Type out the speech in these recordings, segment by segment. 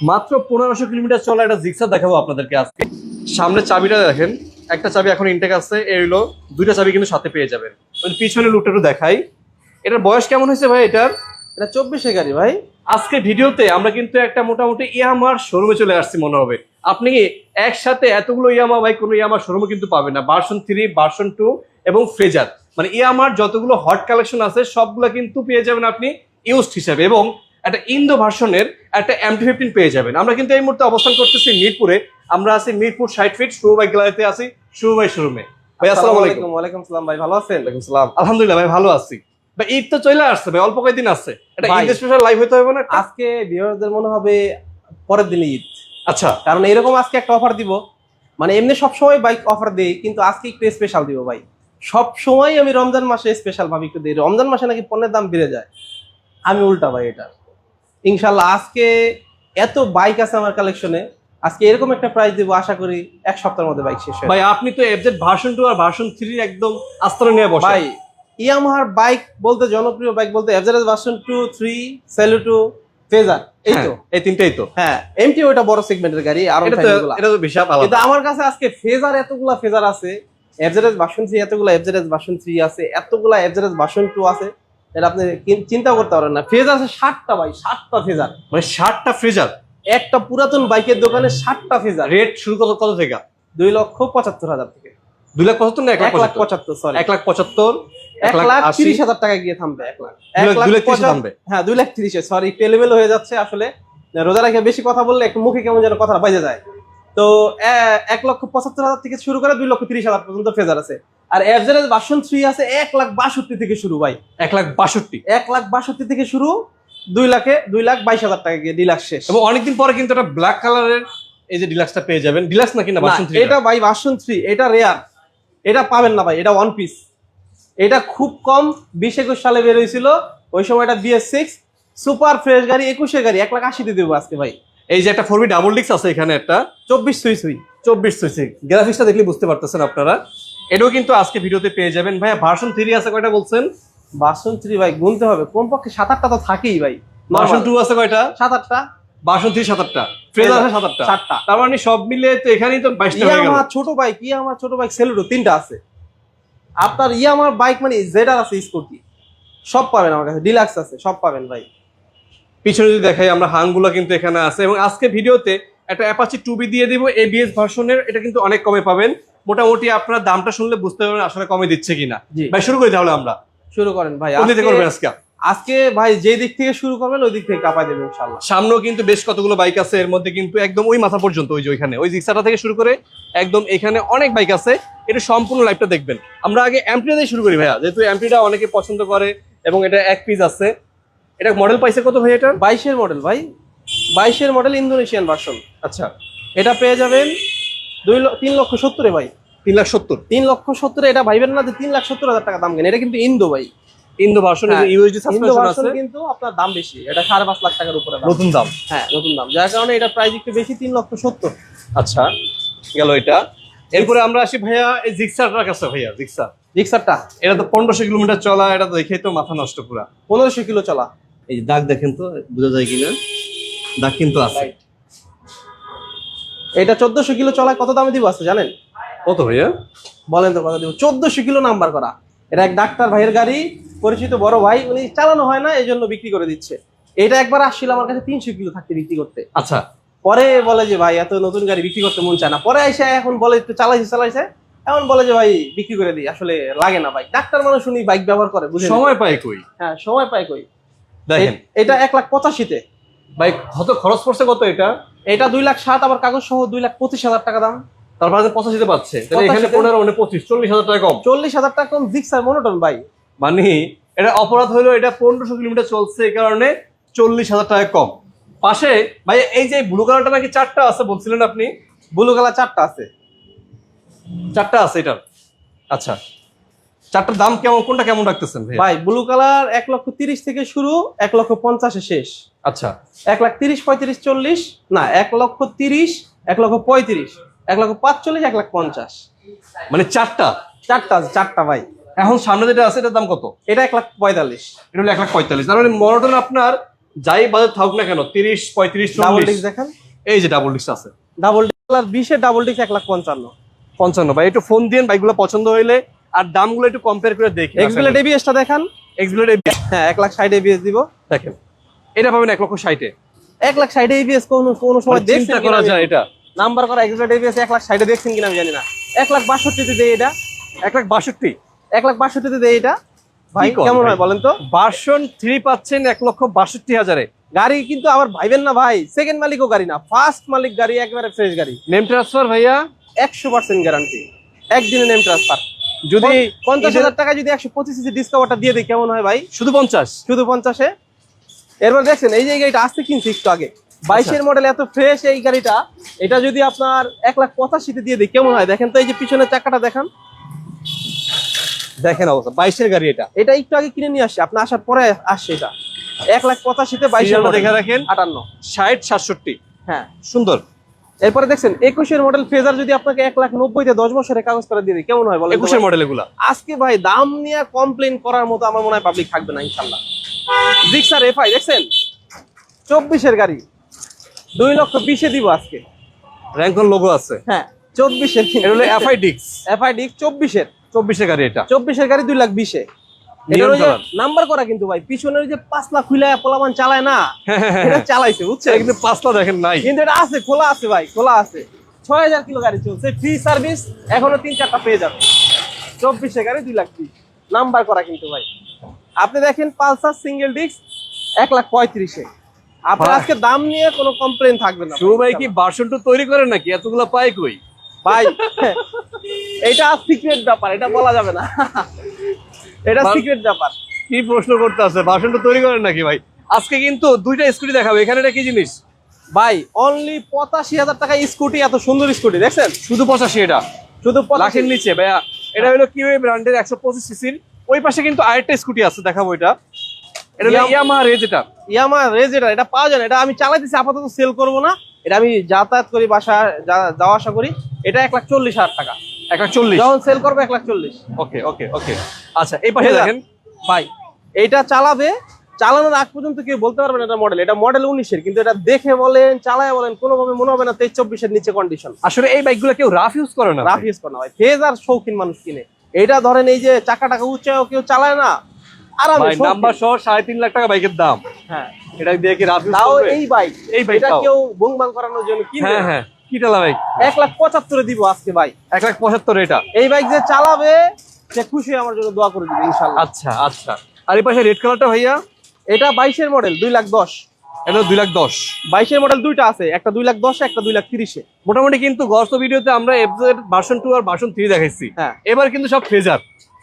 মাত্র পনেরোশো কিলোমিটার চলা একটা জিক্সার দেখাবো আপনাদেরকে আজকে। সামনে চাবিটা দেখেন একটা চাবি এখন ইনটেক আছে এই হলো দুইটা চাবি কিন্তু সাথে পেয়ে যাবেন। পিছনে লুকটা একটু দেখাই। এটার বয়স কেমন হয়েছে ভাই এটার? এটা চব্বিশে গাড়ি ভাই। আজকে ভিডিওতে আমরা কিন্তু একটা মোটামুটি ইয়ামার শোরুমে চলে আসছি মনে হবে। আপনি কি একসাথে এতগুলো ইয়ামা ভাই কোনো ইয়ামার শোরুমে কিন্তু পাবেন না। ভার্সন থ্রি ভার্সন টু এবং ফ্রেজার মানে ইয়ামার যতগুলো হট কালেকশন আছে সবগুলো কিন্তু পেয়ে যাবেন আপনি ইউজড হিসাবে এবং একটা ইন্দো ভার্সনের একটা এমটি ফিফটিন পেয়ে যাবেন। আমরা কিন্তু এই মুহূর্তে অবস্থান করতেছি মিরপুরে। আমরা আছি মিরপুর ষাট ফিট শুভ ভাই গ্যালারিতে আছি শুভ ভাই শোরুমে ভাই আসসালামু আলাইকুম। ওয়ালাইকুম সালাম ভাই ভালো আছেন? ওয়ালাইকুম সালাম আলহামদুলিল্লাহ ভাই ভালো আছি। ভাই ঈদ তো চলে আসছে ভাই অল্প কয়েকদিন আছে। এটা ঈদ স্পেশাল লাইভ হতে হবে না আজকে ভিউয়ারদের মনে হবে পরের দিনে ঈদ। আচ্ছা। কারণ এরকম আজকে একটা অফার দিব। মানে এমনি সবসময় বাইক অফার দেই কিন্তু আজকে একটু স্পেশাল দিব ভাই। সব সময় আমি রমজান মাসে স্পেশাল ভাবে একটু দিই। রমজান মাসে নাকি পণ্যের দাম বেড়ে যায়। আমি উল্টা ভাই এটা। ইনশাল্লাহ আজকে এত বাইক আছে আমার কালেকশনে আজকে এরকম একটা প্রাইস দিব আশা করি এক সপ্তাহের মধ্যে বাইক শেষ ভাই আপনি তো এফজেড ভার্সন টু আর ভার্সন থ্রি একদম আস্তরে নিয়ে বসে ভাই ইয়ামাহার বাইক বলতে জনপ্রিয় বাইক বলতে এভারেজ ভার্সন টু থ্রি সেলু টু ফেজার এই তো? এই তিনটাই তো। হ্যাঁ এমটি ওটা বড় সেগমেন্টের গাড়ি আর এটা তো এটা তো বিশাল আলাদা। কিন্তু আমার কাছে আজকে ফেজার এতগুলা ফেজার আছে এভারেজ ভার্সন থ্রি এতগুলা এভারেজ ভার্সন থ্রি আছে এতগুলা এভারেজ ভার্সন টু আছে। এটা আপনি চিন্তা করতে পারেন না। ফেজ আছে ষাটটা ভাই ষাটটা ফেজার মানে ষাটটা ফ্রিজার? একটা পুরাতন বাইকের দোকানে ষাটটা ফেজার রেট শুরু কত কত থেকে? দুই লক্ষ পঁচাত্তর হাজার থেকে। দুই লাখ পঁচাত্তর না এক লাখ পঁচাত্তর? সরি এক লাখ পঁচাত্তর এক লাখ তিরিশ হাজার টাকা গিয়ে থামবে এক লাখ। থামবে। হ্যাঁ দুই লাখ তিরিশে সরি হয়ে যাচ্ছে আসলে। রোজা রেখে বেশি কথা বললে একটু মুখে কেমন যেন কথা বাজে যায়। তো এক লক্ষ পঁচাত্তর হাজার থেকে শুরু করে দুই লক্ষ তিরিশ হাজার পর্যন্ত ফেজার আছে। আর এভারেজ ভার্সন থ্রি আছে এক লাখ বাষট্টি থেকে শুরু ভাই। এক লাখ বাষট্টি। এক লাখ বাষট্টি থেকে শুরু দুই লাখে দুই লাখ বাইশ হাজার টাকা গিয়ে লাখ শেষ। এবং অনেকদিন পরে কিন্তু একটা ব্ল্যাক কালারের এই যে ডিলাক্সটা পেয়ে যাবেন। ডিলাক্স নাকি না ভার্সন থ্রি এটা ভাই ভার্সন থ্রি এটা রেয়ার এটা পাবেন না ভাই এটা ওয়ান পিস এটা খুব কম বিশ একুশ সালে বের হয়েছিল। ওই সময় এটা বিএস সিক্স সুপার ফ্রেশ গাড়ি একুশে গাড়ি এক লাখ আশি দিয়ে দেবো আজকে ভাই। এই যে একটা ফোর বি ডাবল ডিক্স আছে এখানে একটা। চব্বিশ সুই সুই চব্বিশ সিসি গ্রাফিক্সটা দেখলে বুঝতে পারতেছেন আপনারা। এটাও কিন্তু আজকে ভিডিওতে পেয়ে যাবেন। ভাইয়া ভার্সন থ্রি আছে কয়টা বলছেন? ভার্সন থ্রি ভাই গুনতে হবে। কমপক্ষে সাত আটটা তো থাকেই ভাই। ভার্সন টু আছে কয়টা? সাত আটটা ভার্সন থ্রি সাত আটটা আছে সাত আটটা সাতটা। তার মানে সব মিলে তো এখানেই তো বাইশটা আমার ছোট বাইক ইয়া আমার ছোট বাইক সেলুটো তিনটা আছে। আপনার ইয়া আমার বাইক মানে জেডার আছে স্কুটি সব পাবেন আমার কাছে ডিলাক্স আছে সব পাবেন ভাই। পিছনে যদি দেখাই আমরা হাংগুলো কিন্তু এখানে আছে। এবং আজকে ভিডিওতে একটা অ্যাপাচি টুবি দিয়ে দিব এবিএস ভার্সনের এটা কিন্তু অনেক কমে পাবেন। মোটামুটি আপনার দামটা শুনলে বুঝতে পারবেন আসলে কমে দিচ্ছে কিনা। ভাই শুরু করি তাহলে আমরা। শুরু করেন ভাই। করবেন আজকে? আজকে ভাই যে দিক থেকে শুরু করবেন ওই দিক থেকে কাপাই দেবেন ইনশাল্লাহ সামনেও কিন্তু বেশ কতগুলো বাইক আছে এর মধ্যে কিন্তু একদম ওই মাথা পর্যন্ত ওই যে ওইখানে। ওই জিক্সাটা থেকে শুরু করে একদম এখানে অনেক বাইক আছে এটা সম্পূর্ণ লাইভটা দেখবেন। আমরা আগে অ্যাম্পিটা দিয়ে শুরু করি ভাইয়া। যেহেতু অ্যাম্পিটা অনেকে পছন্দ করে এবং এটা এক পিস আছে। এটা মডেল পাইছে কত ভাই এটা? বাইশের মডেল ভাই। বাইশের মডেল ইন্দোনেশিয়ান ভার্সন আচ্ছা। এটা পেয়ে যাবেন দুই তিন লক্ষ সত্তরে ভাই। তিন লাখ সত্তর। তিন লক্ষ সত্তরে এটা ভাইবেন না যে তিন লাখ সত্তর হাজার টাকা দাম কেন? এটা কিন্তু ইন্দো ভাই। ইন্দো ভার্সন ইউএসডি সাসপেনশন আছে। কিন্তু আপনার দাম বেশি। এটা সাড়ে পাঁচ লাখ টাকার উপরে নতুন দাম। হ্যাঁ নতুন দাম। যার কারণে এটা প্রাইস একটু বেশি তিন লক্ষ সত্তর। আচ্ছা গেল এটা। এরপরে আমরা আসি ভাইয়া এই জিক্সারটার কাছে ভাইয়া জিক্সার রিক্সারটা এটা তো পনেরোশো কিলোমিটার চলা এটা তো দেখেই তো মাথা নষ্ট পুরা। পনেরোশো কিলো চলা। এই দাগ দেখেন তো বোঝা যায় কিনা? দাগ কিন্তু আছে। এটা চোদ্দশো কিলো চলায় কত দামে দিব আছে জানেন? কত ভাইয়া? বলেন তো কথা দিব? চোদ্দশো কিলো নাম্বার করা। এটা এক ডাক্তার ভাইয়ের গাড়ি পরিচিত বড় ভাই উনি চালানো হয় না এই জন্য বিক্রি করে দিচ্ছে। এটা একবার আসছিল আমার কাছে তিনশো কিলো থাকতে বিক্রি করতে। আচ্ছা। পরে বলে যে ভাই এত নতুন গাড়ি বিক্রি করতে মন চায় না। পরে এসে এখন বলে একটু চালাইছে চালাইছে। এমন বলে যে ভাই বিক্রি করে দিই। আসলে লাগে না বাইক ডাক্তার মানুষ উনি বাইক ব্যবহার করে বুঝে সময় পাই কই? হ্যাঁ সময় পায় কই? দেখেন। এটা এক লাখ পঁচাশিতে। ভাই কত খরচ পড়ছে কত এটা? এটা দুই লাখ সাত আবার কাগজ সহ দুই লাখ পঁচিশ হাজার টাকা দাম। তারপরে যে পঁচাশিতে পাচ্ছে। তাহলে এখানে পনেরো মানে পঁচিশ চল্লিশ হাজার টাকা কম। চল্লিশ হাজার টাকা কম জিক্সার মনোটন ভাই। মানে এটা অপরাধ হলো এটা পনেরোশো কিলোমিটার চলছে এই কারণে চল্লিশ হাজার টাকা কম। পাশে ভাই এই যে ব্লু কালারটা নাকি চারটা আছে বলছিলেন আপনি? ব্লু কালার চারটা আছে। চারটা আছে এটার। আচ্ছা চারটার দাম কেমন কোনটা কেমন রাখতেছেন ভাই ব্লু কালার এক লক্ষ তিরিশ থেকে শুরু এক লক্ষ পঞ্চাশে শেষ। আচ্ছা এক লাখ তিরিশ পঁয়ত্রিশ চল্লিশ না এক লক্ষ তিরিশ এক লক্ষ পঁয়ত্রিশ এক লক্ষ পাঁচচল্লিশ এক লাখ পঞ্চাশ। মানে চারটা? চারটা আছে চারটা ভাই। এখন সামনে যেটা আছে এটার দাম কত? এটা এক লাখ পঁয়তাল্লিশ। এটা হলো এক লাখ পঁয়তাল্লিশ। তার মানে মনোটন আপনার যাই বাজেট থাকুক না কেন তিরিশ পঁয়ত্রিশ ডাবল ডিস্ক দেখেন। এই যে ডাবল ডিস্ক আছে। ডাবল ডিস্ক বিশের ডাবল ডিস্ক এক লাখ পঞ্চান্ন। পঞ্চান্ন ভাই একটু ফোন দিন বাইকগুলো পছন্দ হইলে। আর দামগুলো একটু কম্পেয়ার করে দেখি। এক্সবিলেট এবিএসটা দেখান। এক্সবিলেট হ্যাঁ এক লাখ ষাট এবিএস দিব। দেখেন। এটা পাবেন এক লক্ষ ষাটে এক লাখ ষাট এবিএস কোনো কোনো সময় চিন্তা করা যায় এটা। নাম্বার করা এক্সবিলেট এবিএস এক লাখ ষাটে দেখছেন কিনা আমি জানি না। এক লাখ বাষট্টিতে দেয় এটা। এক লাখ বাষট্টি। এক লাখ বাষট্টিতে দেয় এটা। ভাই কেমন হয় বলেন তো? ভার্সন থ্রি পাচ্ছেন এক লক্ষ বাষট্টি হাজারে। গাড়ি কিন্তু আবার ভাইবেন না ভাই। সেকেন্ড মালিকও গাড়ি না। ফার্স্ট মালিক গাড়ি একবারে ফ্রেশ গাড়ি। নেম ট্রান্সফার ভাইয়া? একশো পার্সেন্ট গ্যারান্টি একদিনে নেম ট্রান্সফার যদি পঞ্চাশ হাজার টাকা যদি একশো পঁচিশ ডিসকাভারটা দিয়ে দিই কেমন হয় ভাই? শুধু পঞ্চাশ। শুধু পঞ্চাশে? এরপর দেখছেন এই যে গাড়িটা আসতে কিনছি একটু আগে। বাইশের মডেল এত ফ্রেশ এই গাড়িটা এটা যদি আপনার এক লাখ পঁচাশিতে দিয়ে দিই কেমন হয়? দেখেন তো এই যে পিছনের চাকাটা দেখান। দেখেন অবস্থা বাইশের গাড়ি এটা। এটা একটু আগে কিনে নিয়ে আসছে আপনি আসার পরে আসছে এটা। এক লাখ পঁচাশিতে বাইশের দেখে রাখেন আটান্ন। ষাট সাতষট্টি। হ্যাঁ। সুন্দর। এরপরে দেখছেন একুশের মডেল ফেজার যদি আপনাকে এক লাখ নব্বইতে দশ বছরের কাগজ করে দিয়ে দিই কেমন হয় বলেন তো একুশের মডেল এগুলা। আজকে ভাই দাম নিয়ে কমপ্লেন করার মতো আমার মনে হয় পাবলিক থাকবে না ইনশাল্লাহ জিক্সার এফআই দেখছেন? চব্বিশের গাড়ি। দুই লক্ষ বিশে দিব আজকে। র্যাঙ্কন লোগো আছে। হ্যাঁ চব্বিশের এটা হলো এফআই ডিক্স এফআই ডিক্স চব্বিশের। চব্বিশের গাড়ি এটা। চব্বিশের গাড়ি দুই লাখ বিশে। নাম্বার করা কিন্তু ভাই পিছনের যে খুলে পোলামান চালায় না এটা চালাইছে কিন্তু দেখেন নাই। কিন্তু এটা আছে খোলা আছে ভাই খোলা আছে। ছয় হাজার কিলো গাড়ি চলছে ফ্রি সার্ভিস এখনও তিন চারটা পেয়ে যাবে। চব্বিশে গাড়ি দুই লাখ বিশ। নাম্বার করা কিন্তু ভাই। আপনি দেখেন পালসার সিঙ্গেল ডিস্ক এক লাখ পঁয়ত্রিশে। আপনার আজকে দাম নিয়ে কোনো কমপ্লেন থাকবে না। শুভ ভাই কি ভার্সন টু তৈরি করেন নাকি? এতগুলো পায় কই? ভাই এটা সিক্রেট ব্যাপার এটা বলা যাবে না। এটা সিক্রেট ব্যাপার। কি প্রশ্ন করতে আছে? ভার্সন টু তৈরি করেন নাকি ভাই? আজকে কিন্তু দুইটা স্কুটি দেখাবে। এখানে এটা কি জিনিস? ভাই অনলি পঁচাশি হাজার টাকা স্কুটি এত সুন্দর স্কুটি দেখছেন? শুধু পঁচাশি এটা। শুধু পঁচাশি। লাখের নিচে ভাইয়া। এটা হলো কি ওই ব্র্যান্ডের একশো পঁচিশ সিসির ওই পাশে কিন্তু আরেকটা স্কুটি আছে দেখাবো এটা। এটা ইয়ামাহা রেজ এটা। ইয়ামা রেজেটার এটা পাওয়া যায় না এটা আমি চালাইতেছি আপাতত সেল করব না। এটা আমি যাতায়াত করি বাসা যাওয়া আসা করি। এটা এক লাখ চল্লিশ হাজার টাকা। এক লাখ চল্লিশ? যখন সেল করব এক লাখ চল্লিশ। ওকে ওকে ওকে। আচ্ছা এই পাশে দেখেন। ভাই এইটা চালাবে। চালানোর আগ পর্যন্ত কেউ বলতে পারবে না এটা মডেল এটা মডেল উনিশের কিন্তু এটা দেখে বলেন চালায় বলেন কোনোভাবে মনে হবে না তেইশ চব্বিশের নিচে কন্ডিশন আসলে এই বাইক বাইকগুলো কেউ রাফ ইউজ করে না রাফ ইউজ করে না ভাই। ফেজ আর শৌখিন মানুষ কিনে। এটা ধরেন এই যে চাকা টাকা উচ্চায় কেউ চালায় না। আরামে ভাই শৌখিন। নাম্বার সহ সাড়ে তিন লাখ টাকা বাইকের দাম। হ্যাঁ। এটা দিয়ে কি রাফ তাও এই বাইক এই এটা কেউ বুংবাং করানোর জন্য হ্যাঁ হ্যাঁ। কি টালা বাইক এক লাখ পঁচাত্তরে দিব আজকে ভাই এক লাখ পঁচাত্তর এটা? এই বাইক যে চালাবে সে খুশি আমার জন্য দোয়া করে দিবে ইনশাল্লাহ আচ্ছা আচ্ছা। আর এই পাশে রেড কালারটা ভাইয়া? এটা বাইশের মডেল দুই লাখ দশ। এটা দুই লাখ দশ। বাইশের মডেল দুইটা আছে একটা দুই লাখ দশ একটা দুই লাখ তিরিশে। মোটামুটি কিন্তু গত ভিডিওতে আমরা এফজেড ভার্সন টু আর ভার্সন থ্রি দেখাইছি। হ্যাঁ। এবার কিন্তু সব ফ্রেজার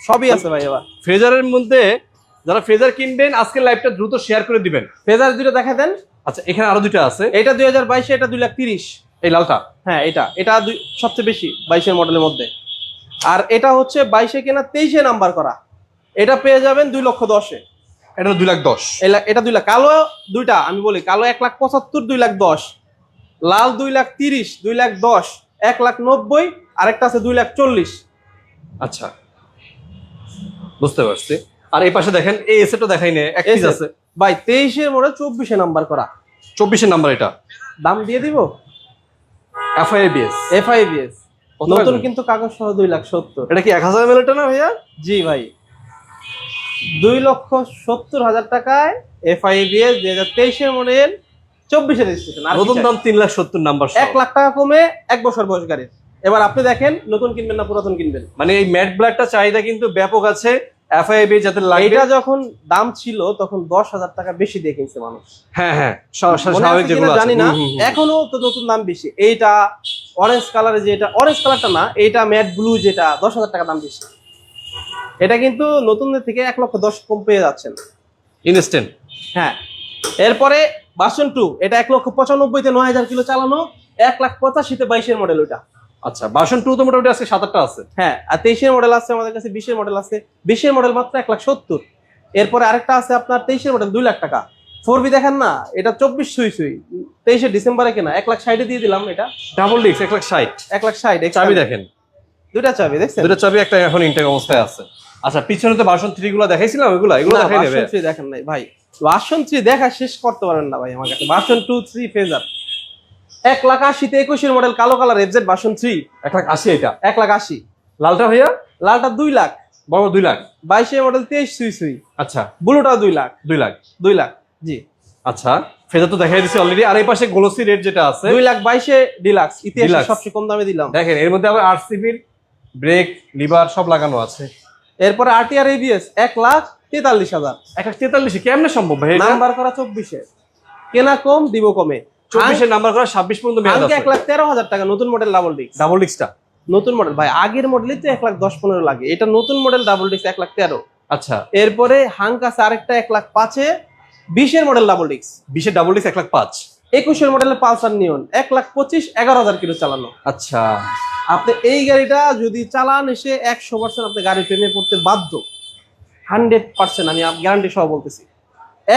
সবই আছে ভাই এবার। ফ্রেজারের মধ্যে যারা ফ্রেজার কিনবেন লাইভটা দ্রুত শেয়ার করে দিবেন। ফেজার দুইটা দেখা দেন। আচ্ছা এখানে আরও আছে। এটা দুই হাজার বাইশে এটা দুই লাখ তিরিশ। এই লালটা? হ্যাঁ এটা। এটা দুই- সবচেয়ে বেশি বাইশের মডেলের মধ্যে। আর এটা হচ্ছে বাইশে কেনা তেইশে নাম্বার করা। এটা পেয়ে যাবেন দুই লক্ষ দশে। এটা দুই লাখ দশ। এটা দুই লাখ। কালো দুইটা আমি বলি। কালো এক লাখ পঁচাত্তর দুই লাখ দশ। লাল দুই লাখ তিরিশ দুই লাখ দশ। এক লাখ নব্বই আরেকটা আছে দুই লাখ চল্লিশ। আচ্ছা। বুঝতে পারছি। আর এই পাশে দেখেন এই এসেটও দেখাই নে এক পিস আছে। ভাই তেইশের মডেল চব্বিশে নাম্বার করা। চব্বিশের নাম্বার এটা। দাম দিয়ে দিব? এফআইবিএস এফআইবিএস নতুন? কিন্তু কাগজ সহ দুই লাখ সত্তর। এটা কি এক হাজার এমএলটা না ভাইয়া? জি ভাই। দুই লক্ষ সত্তর হাজার টাকায় এফআইবিএস দুই হাজার তেইশের মডেল চব্বিশের রেজিস্ট্রেশন নতুন দাম তিন লাখ সত্তর নাম্বার এক লাখ টাকা কমে এক বছর বয়স গাড়ির। এবার আপনি দেখেন নতুন কিনবেন না পুরাতন কিনবেন? মানে এই ম্যাট ব্ল্যাকটা চাহিদা কিন্তু ব্যাপক আছে এফআইবি যাতে লাগে এটা যখন দাম ছিল তখন দশ হাজার টাকা বেশি দিয়ে কিনছে মানুষ। হ্যাঁ হ্যাঁ স্বা- স্বা- স্বাভাবিক যেগুলো জানি না। এখনও তো নতুন দাম বেশি। এইটা অরেঞ্জ কালারে যেটা অরেঞ্জ কালারটা না এইটা ম্যাট ব্লু যেটা দশ হাজার টাকা দাম বেশি। এটা কিন্তু নতুনদের থেকে এক লক্ষ দশ কম পেয়ে যাচ্ছেন। ইনস্ট্যান্ট হ্যাঁ। এরপরে বাসন টু এটা এক লক্ষ পঁচানব্বইতে নয় হাজার কিলো চালানো এক লাখ পঁচাশিতে বাইশের মডেল ওইটা। আচ্ছা বাসন টু তো মোটামুটি আজকে সাত আটটা আছে। হ্যাঁ আর তেইশের মডেল আছে আমাদের কাছে বিশের মডেল আছে। বিশের মডেল মাত্র এক লাখ সত্তর। এরপরে আরেকটা আছে আপনার তেইশের মডেল দুই লাখ টাকা। ফোর বি দেখেন না এটা চব্বিশ সুই সুই তেইশে ডিসেম্বরে কেনা এক লাখ ষাটে দিয়ে দিলাম এটা। ডাবল ডিস্ক এক লাখ ষাট। এক লাখ ষাট চাবি। দেখেন। দুইটা চাবি দেখছেন? দুটো চাবি একটা এখন ইনটেক অবস্থায় আছে। আচ্ছা পিছনে তো ভার্সন থ্রি গুলো দেখাইছিলাম ওইগুলো এগুলো দেখাই নেবে? version three দেখেন নাই ভাই। ভার্সন থ্রি দেখা শেষ করতে পারেন না ভাই আমার কাছে। ভার্সন টু থ্রি ফেজার এক লাখ আশিতে একুশের মডেল কালো কালার এফজেড ভার্সন থ্রি এক লাখ আশি এটা? এক লাখ আশি। লালটা ভাইয়া? লালটা দুই লাখ। বড় দুই লাখ? বাইশে মডেল তেইশ সুই সুই আচ্ছা। ব্লুটা দুই লাখ। দুই লাখ? দুই লাখ জি। আচ্ছা ফেজার তো দেখাই দিচ্ছি অলরেডি আর এই পাশে গ্লোসি রেট যেটা আছে দুই লাখ বাইশে ডিলাক্স ইতিহাসে। সবচেয়ে কম দামে দিলাম। দেখেন এর মধ্যে আবার আরসিবির ব্রেক লিভার সব লাগানো আছে। এরপরে আরটিআর এবিএস এক লাখ তেতাল্লিশ হাজার। এক লাখ তেতাল্লিশে কেমনে সম্ভব ভাই? নাম্বার করা চব্বিশে। কেনা কম দিব কমে। চব্বিশের নাম্বার করা ছাব্বিশ পর্যন্ত এক লাখ তেরো হাজার টাকা নতুন মডেল ডাবল ডিস্ক ডাবল ডিক্সটা নতুন মডেল ভাই আগের মডেলই তো এক লাখ দশ পনেরো লাগে। এটা নতুন মডেল ডাবল ডিস্ক এক লাখ তেরো। আচ্ছা। এরপরে হাঙ্ক আছে আরেকটা এক লাখ পাঁচে বিশের মডেল ডাবল ডিস্ক বিশের ডাবল ডিক্স এক লাখ পাঁচ। একুশের মডেলের পালসার নিয়ন এক লাখ পঁচিশ এগারো হাজার কিলো চালানো। আচ্ছা। আপনি এই গাড়িটা যদি চালান এসে একশো পার্সেন্ট আপনি গাড়ি প্রেমে পড়তে বাধ্য। হান্ড্রেড পার্সেন্ট আমি গ্যারান্টি সহ বলতেছি।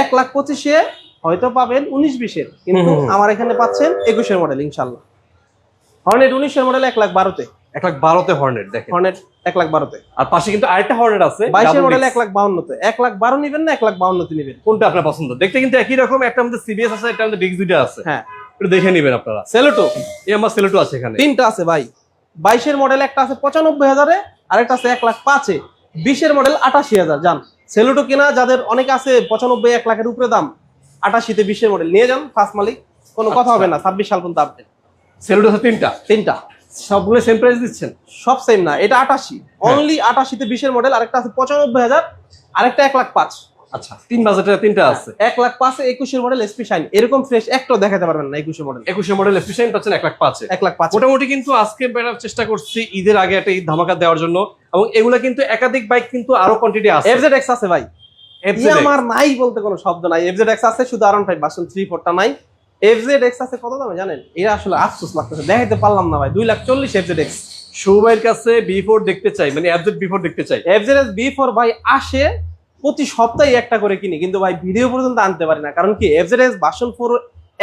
এক লাখ পঁচিশে হয়তো পাবেন উনিশ বিশের কিন্তু। আমার এখানে পাচ্ছেন একুশের মডেল ইনশাল্লাহ। হর্নেট উনিশের মডেল এক লাখ বারোতে। এক লাখ বারোতে হর্নেট দেখেন। হর্নেট এক লাখ বারোতে। আর পাশে কিন্তু আরেকটা হর্নেট আছে বাইশের মডেল এক লাখ বাউন্নতে। এক লাখ বারো নিবেন না এক লাখ বাউন্নতে নিবেন। কোনটা আপনার পছন্দ? দেখতে কিন্তু একই রকম একটা আমাদের সিবিএস আছে একটা আমাদের ডিক্স দুইটা আছে। হ্যাঁ। একটু দেখে নেবেন আপনারা। সেলোটো এই আমার সিলেটও আছে এখানে। তিনটা আছে ভাই। বাইশের মডেল একটা আছে পঁচানব্বই হাজারে আর একটা আছে এক লাখ পাঁচে। বিশের মডেল আটাশি হাজার যান। সেলোটো কেনা যাদের অনেক আছে পঁচানব্বই এক লাখের উপরে দাম আটাশিতে বিশের মডেল নিয়ে যান ফার্স্ট মালিক। কোনো কথা আচ্ছা। হবে না ছাব্বিশ সাল পর্যন্ত আপডেট সিলেট তিনটা? তিনটা। সবগুলো সেম প্রাইস দিচ্ছেন? সব সেম না এটা আটাশি। হ্যাঁ। অনলি আটাশিতে বিশের মডেল আরেকটা আছে পঁচানব্বই হাজার আরেকটা এক লাখ পাঁচ। আচ্ছা তিন বাজেটের তিনটা আছে। এক লাখ পাঁচে একুশের মডেল এসপি শাইন এরকম ফ্রেশ একটাও দেখাতে পারবেন না একুশের মডেল একুশে মডেল এফিসিয়েন্ট পাচ্ছেন এক লাখ পাঁচে। এক লাখ পাঁচ। মোটামুটি কিন্তু আজকে চেষ্টা করছি ঈদের আগে একটা ঈদ ধামাকা দেওয়ার জন্য এবং এগুলা কিন্তু একাধিক বাইক কিন্তু আরও কোয়ান্টিটি আছে। এফজেড এক্স আছে ভাই। আমার নাই বলতে কোনো শব্দ নাই। এফজেড এক্স আছে শুধু আরন ফাইভ ভার্সন থ্রি ফোরটা নাই। এফজেড এক্স আছে কত দামে জানেন? এটা আসলে আফসোস লাগতেছে দেখাইতে পারলাম না ভাই। দুই লাখ চল্লিশ এফজেড এক্স সৌভাইয়ের কাছে বি ফোর দেখতে চাই মানে বি ফোর দেখতে চাই। এফজেড এক্স বি ফোর ভাই আসে প্রতি সপ্তাহে একটা করে কিনি কিন্তু ভাই ভিডিও পর্যন্ত আনতে পারি না। কারণ কি এফজেড এক্স ভার্সন ফোর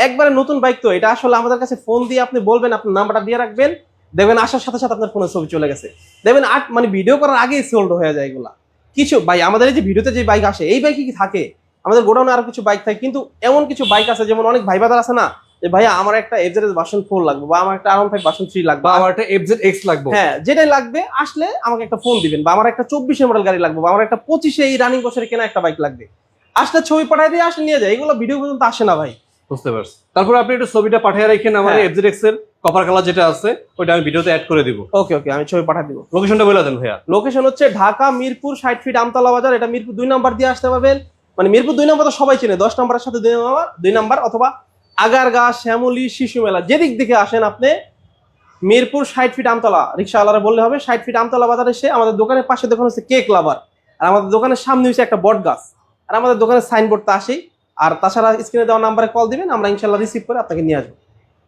একবারে নতুন বাইক তো এটা আসলে আমাদের কাছে ফোন দিয়ে আপনি বলবেন আপনার নাম্বারটা দিয়ে রাখবেন দেখবেন আসার সাথে সাথে আপনার ফোনে ছবি চলে গেছে। দেখবেন আট মানে ভিডিও করার আগেই সোল্ড হয়ে যায় এগুলা। কিছু ভাই আমাদের এই যে ভিডিওতে যে বাইক আসে এই বাইকে কি থাকে? আমাদের গোডাউনে আরও কিছু বাইক থাকে কিন্তু এমন কিছু বাইক আছে যেমন অনেক ভাই বাদার আছে না যে ভাইয়া আমার একটা এফজেড ভার্সন ফোর লাগবে বা আমার একটা আরন ফাইভ ভার্সন থ্রি লাগবে। বা আমার একটা এফজেড এক্স লাগবে। হ্যাঁ যেটাই লাগবে আসলে আমাকে একটা ফোন দিবেন বা আমার একটা চব্বিশের মডেল গাড়ি লাগবে বা আমার একটা পঁচিশে এই রানিং বছরে কেনা একটা বাইক লাগবে। আসলে ছবি পাঠাই দিয়ে আসলে নিয়ে যায় এগুলো ভিডিও পর্যন্ত আসে না ভাই। বুঝতে পারছি। তারপর আপনি একটু ছবিটা পাঠিয়ে রাখেন আমার হ্যাঁ। এফজেড এক্সের কপার কালার যেটা আছে ওইটা আমি ভিডিওতে অ্যাড করে দিব। ওকে ওকে আমি ছবি পাঠিয়ে দিব। লোকেশনটা বলে দেন ভাইয়া। লোকেশন হচ্ছে ঢাকা মিরপুর ষাট ফিট আমতলা বাজার এটা মিরপুর দুই নাম্বার দিয়ে আসতে পারবেন। মানে মিরপুর দুই নাম্বার তো সবাই চেনে দশ নাম্বারের সাথে দুই নাম্বার দুই নাম্বার অথবা আগারগা শ্যামলী শিশু মেলা যেদিক দিকে আসেন আপনি মিরপুর ষাট ফিট আমতলা রিক্সাওয়ালারা বললে হবে ষাট ফিট আমতলা বাজার এসে আমাদের দোকানের পাশে দোকান হচ্ছে কেক লাভার আর আমাদের দোকানের সামনে হচ্ছে একটা বট গাছ আর আমাদের দোকানের সাইনবোর্ডটা আসেই আর তাছাড়া স্ক্রিনে দেওয়া নাম্বারে কল দিবেন আমরা ইনশাল্লাহ রিসিভ করে আপনাকে নিয়ে আসব।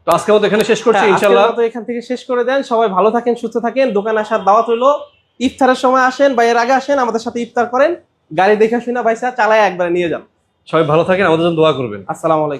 তো আজকে মতো এখানে শেষ করছি হ্যাঁ, ইনশাল্লাহ। মতো এখান থেকে শেষ করে দেন সবাই ভালো থাকেন সুস্থ থাকেন দোকানে আসার দাওয়াত হইল ইফতারের সময় আসেন বা এর আগে আসেন আমাদের সাথে ইফতার করেন গাড়ি দেখে শুনে ভাইসা চালায় একবার নিয়ে যান সবাই ভালো থাকেন আমাদের জন্য দোয়া করবেন। আসসালামু আলাইকুম।